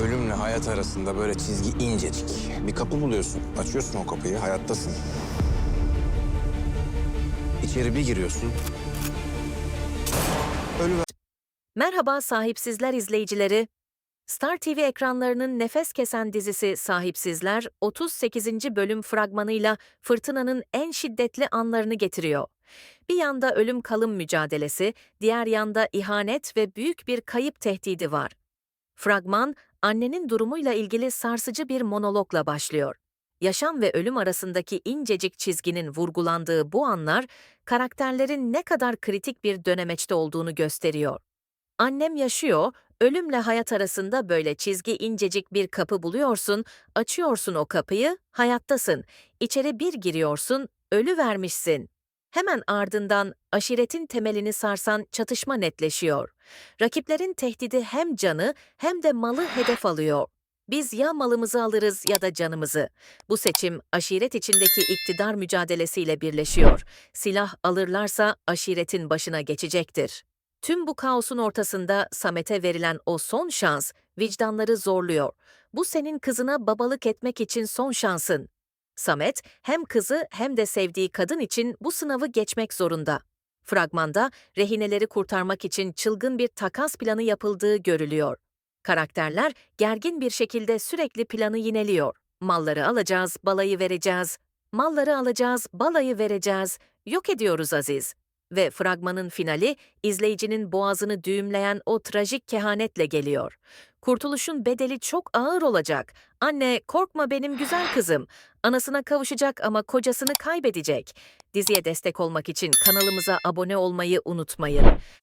Ölümle hayat arasında böyle çizgi incecik. Bir kapı buluyorsun. Açıyorsun o kapıyı, hayattasın. İçeri bir giriyorsun. Ölü Merhaba sahipsizler izleyicileri. Star TV ekranlarının nefes kesen dizisi Sahipsizler 38. bölüm fragmanıyla fırtınanın en şiddetli anlarını getiriyor. Bir yanda ölüm kalım mücadelesi, diğer yanda ihanet ve büyük bir kayıp tehdidi var. Fragman, annenin durumuyla ilgili sarsıcı bir monologla başlıyor. Yaşam ve ölüm arasındaki incecik çizginin vurgulandığı bu anlar, karakterlerin ne kadar kritik bir dönemeçte olduğunu gösteriyor. Annem yaşıyor, ölümle hayat arasında böyle çizgi incecik bir kapı buluyorsun, açıyorsun o kapıyı, hayattasın. İçeri bir giriyorsun, ölü vermişsin. Hemen ardından aşiretin temelini sarsan çatışma netleşiyor. Rakiplerin tehdidi hem canı hem de malı hedef alıyor. Biz ya malımızı alırız ya da canımızı. Bu seçim aşiret içindeki iktidar mücadelesiyle birleşiyor. Silah alırlarsa aşiretin başına geçecektir. Tüm bu kaosun ortasında Samet'e verilen o son şans vicdanları zorluyor. Bu senin kızına babalık etmek için son şansın. Samet hem kızı hem de sevdiği kadın için bu sınavı geçmek zorunda. Fragmanda rehineleri kurtarmak için çılgın bir takas planı yapıldığı görülüyor. Karakterler gergin bir şekilde sürekli planı yineliyor. Malları alacağız, balayı vereceğiz. Malları alacağız, balayı vereceğiz. Yok ediyoruz Aziz. Ve fragmanın finali izleyicinin boğazını düğümleyen o trajik kehanetle geliyor. Kurtuluşun bedeli çok ağır olacak. Anne korkma benim güzel kızım. Anasına kavuşacak ama kocasını kaybedecek. Diziye destek olmak için kanalımıza abone olmayı unutmayın.